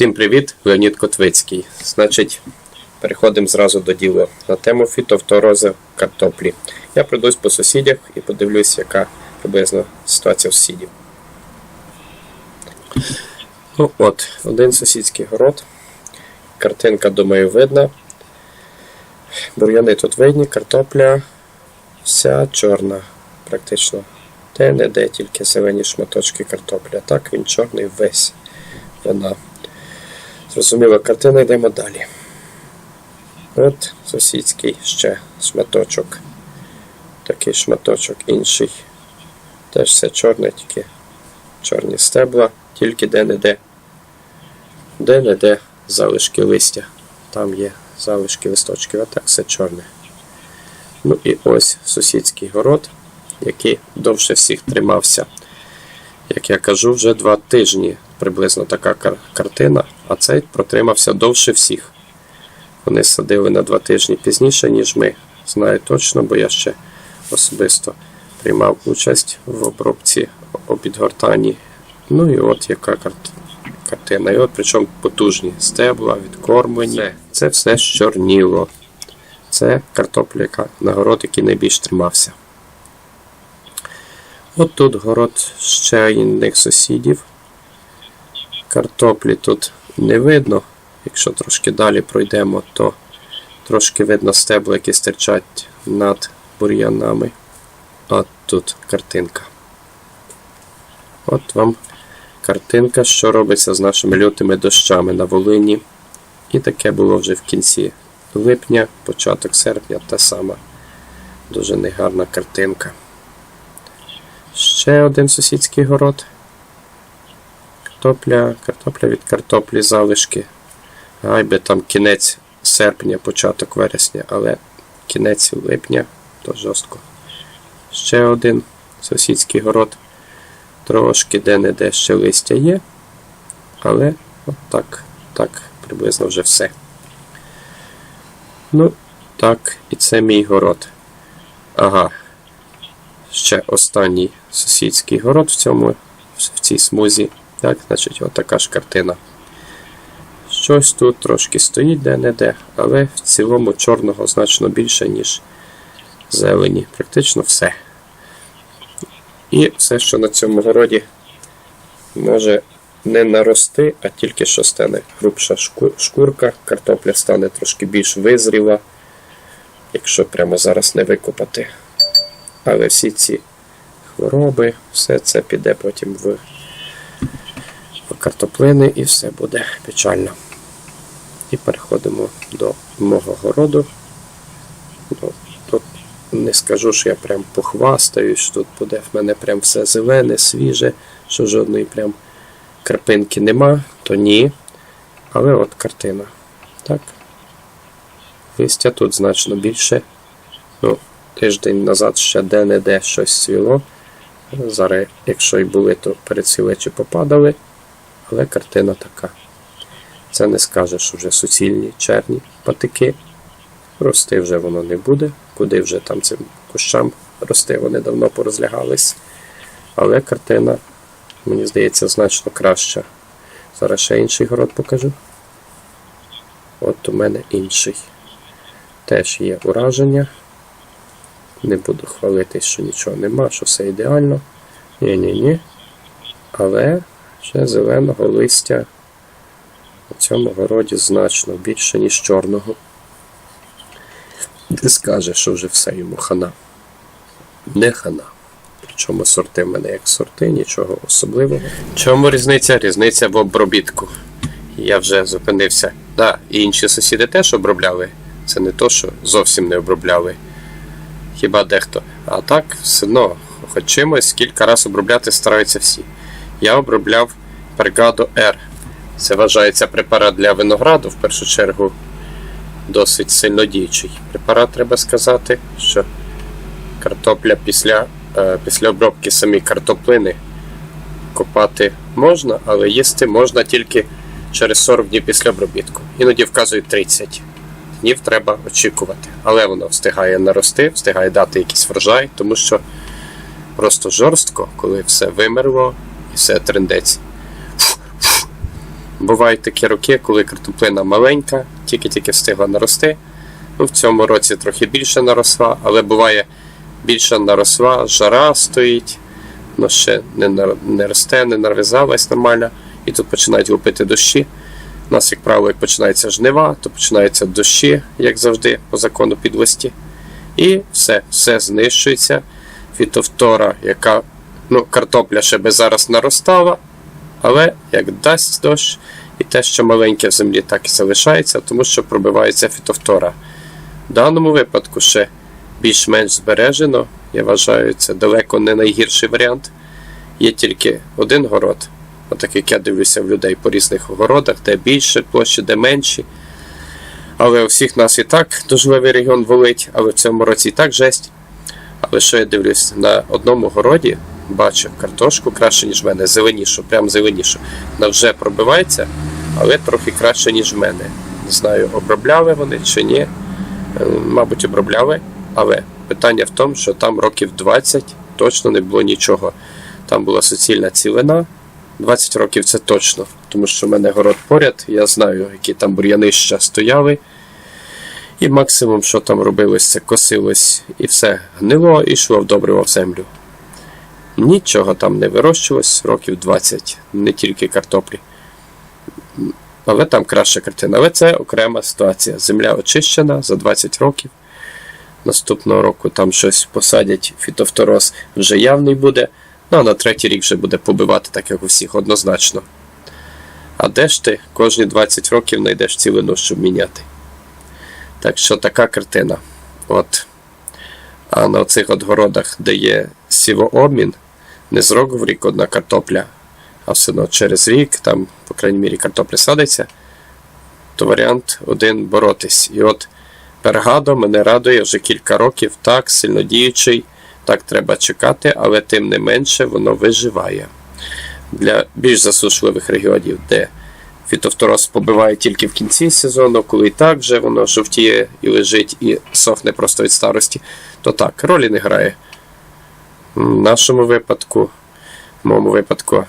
Всім привіт, Леонід Котвицький. Значить, переходимо зразу до діла на тему фітофторози картоплі. Я пройдусь по сусідях і подивлюсь, яка приблизно ситуація у сусідів. Ну от, один сусідський город. Картинка, думаю, видна. Бур'яни тут видні, картопля вся чорна, практично. Де не де тільки зелені шматочки картоплі. А так він чорний весь. Вона. Зрозуміла картина, йдемо далі. От сусідський ще шматочок. Такий шматочок інший. Теж все чорне, тільки чорні стебла, тільки де-не-де. Де-не-де залишки листя. Там є залишки листочків, а так все чорне. Ну і ось сусідський город, який довше всіх тримався. Як я кажу, вже два тижні приблизно така кар- картина, а цей протримався довше всіх. Вони садили на два тижні пізніше, ніж ми. Знаю точно, бо я ще особисто приймав участь в обробці обідгортанні. Ну і от яка карт... картина. І от причому потужні стебла, відкормлені. Це, це все щорніло. Це картопля, яка на город, який найбільш тримався. От тут город ще інших сусідів. Картоплі тут не видно. Якщо трошки далі пройдемо, то трошки видно стебла, які стирчать над бур'янами. От тут картинка. От вам картинка, що робиться з нашими лютими дощами на Волині. І таке було вже в кінці липня, початок серпня, та сама дуже негарна картинка. Ще один сусідський город. Картопля, картопля від картоплі залишки. Гай би там кінець серпня, початок вересня, але кінець липня то жорстко. Ще один сусідський город. Трошки де-не-де ще листя є. Але от так, так, приблизно вже все. Ну, так, і це мій город. Ага. Ще останній сусідський город в цьому, в цій смузі. Так, значить, отака ж картина. Щось тут трошки стоїть де-не-де, але в цілому чорного значно більше, ніж зелені. Практично все. І все, що на цьому городі може не нарости, а тільки що стане грубша шкурка, картопля стане трошки більш визріла, якщо прямо зараз не викопати. Але всі ці хвороби, все це піде потім в, картоплини і все буде печально. І переходимо до мого городу. Ну, тут не скажу, що я прям похвастаюсь, що тут буде в мене прям все зелене, свіже, що жодної прям карпинки нема, то ні. Але от картина. Так. Листя тут значно більше. Ну, тиждень назад ще де-не-де щось цвіло. Зараз, якщо й були, то перецвіли чи попадали. Але картина така. Це не скажеш, що вже суцільні черні патики. Рости вже воно не буде. Куди вже там цим кущам рости, вони давно порозлягались. Але картина, мені здається, значно краща. Зараз ще інший город покажу. От у мене інший. Теж є ураження. Не буду хвалитись, що нічого нема, що все ідеально. Ні-ні-ні. Але ще зеленого листя у цьому городі значно більше, ніж чорного. Ти скажеш, що вже все йому хана. Не хана. Причому сорти в мене як сорти, нічого особливого. Чому різниця? Різниця в обробітку. Я вже зупинився. Да, і інші сусіди теж обробляли. Це не то, що зовсім не обробляли. Хіба дехто. А так, все одно, хоч чимось, кілька разів обробляти стараються всі. Я обробляв Пергадо R. Це вважається препарат для винограду, в першу чергу, досить сильно діючий. Препарат треба сказати, що картопля після, е, після обробки самі картоплини копати можна, але їсти можна тільки через 40 днів після обробітку. Іноді вказують 30 днів треба очікувати. Але воно встигає нарости, встигає дати якийсь врожай, тому що просто жорстко, коли все вимерло все трендець. бувають такі роки, коли картоплина маленька, тільки-тільки встигла нарости. Ну, в цьому році трохи більше наросла, але буває більше наросла, жара стоїть, воно ще не, нар- не росте, не нарвязалась нормально, і тут починають лупити дощі. У нас, як правило, як починається жнива, то починаються дощі, як завжди, по закону підлості. І все, все знищується. Фітовтора, яка ну, картопля ще би зараз наростала, але як дасть дощ, і те, що маленьке в землі, так і залишається, тому що пробивається фітовтора. В даному випадку ще більш-менш збережено. Я вважаю, це далеко не найгірший варіант. Є тільки один город, отак як я дивлюся в людей по різних городах, де більше площі, де менші. Але у всіх нас і так дождливий регіон волить, але в цьому році і так жесть. Але що я дивлюсь, на одному городі бачу картошку краще, ніж в мене, зеленішу, прям зеленішу. Вона вже пробивається, але трохи краще, ніж в мене. Не знаю, обробляли вони чи ні. Е, Мабуть, обробляли, але питання в тому, що там років 20 точно не було нічого. Там була суцільна цілина. 20 років це точно, тому що в мене город поряд, я знаю, які там бур'янища стояли. І максимум, що там робилось, це косилось і все гнило і йшло в добриво в землю. Нічого там не вирощувалось років 20, не тільки картоплі. Але там краща картина. Але це окрема ситуація. Земля очищена за 20 років. Наступного року там щось посадять, фітофтороз вже явний буде. Ну а на третій рік вже буде побивати, так як у всіх, однозначно. А де ж ти кожні 20 років знайдеш цілину, щоб міняти? Так що така картина. От. А на цих от городах, де є сівообмін, не з року в рік одна картопля, а все одно через рік, там, по крайній мірі, картопля садиться, то варіант один боротись. І от Пергадо мене радує вже кілька років, так, сильно діючий, так треба чекати, але тим не менше воно виживає. Для більш засушливих регіонів, де фітофтороз побиває тільки в кінці сезону, коли і так вже воно жовтіє і лежить, і сохне просто від старості, то так, ролі не грає. В нашому випадку, в моєму випадку,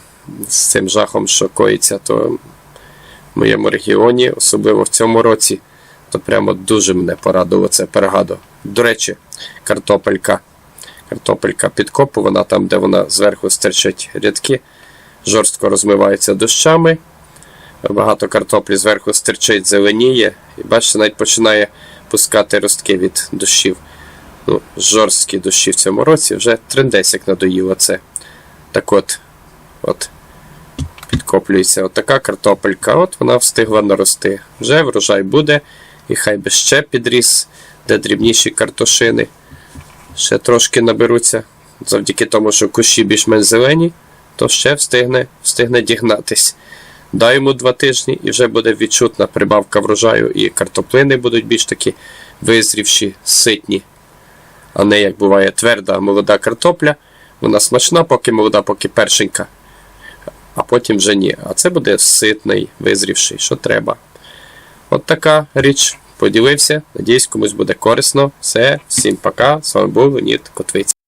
з цим жахом, що коїться, то в моєму регіоні, особливо в цьому році, то прямо дуже мене порадило це перегадо. До речі, картопелька. Картопелька під копу, вона там, де вона зверху стирчать рядки, жорстко розмивається дощами. Багато картоплі зверху стирчить, зеленіє, і бачите, навіть починає пускати ростки від дощів. Ну, жорсткі дощі в цьому році, вже трендесик надоїло це. Так от, от, підкоплюється отака картопелька, от вона встигла нарости. Вже врожай буде, і хай би ще підріс, де дрібніші картошини. Ще трошки наберуться. Завдяки тому, що кущі більш-менш зелені, то ще встигне, встигне дігнатись. Дай йому два тижні і вже буде відчутна прибавка врожаю, і картоплини будуть більш такі визрівші, ситні, а не як буває тверда молода картопля. Вона смачна, поки молода, поки першенька, а потім вже ні. А це буде ситний, визрівший, що треба. От така річ. Поділився. Надіюсь, комусь буде корисно. Все, всім пока. З вами був Леонід Котвиць.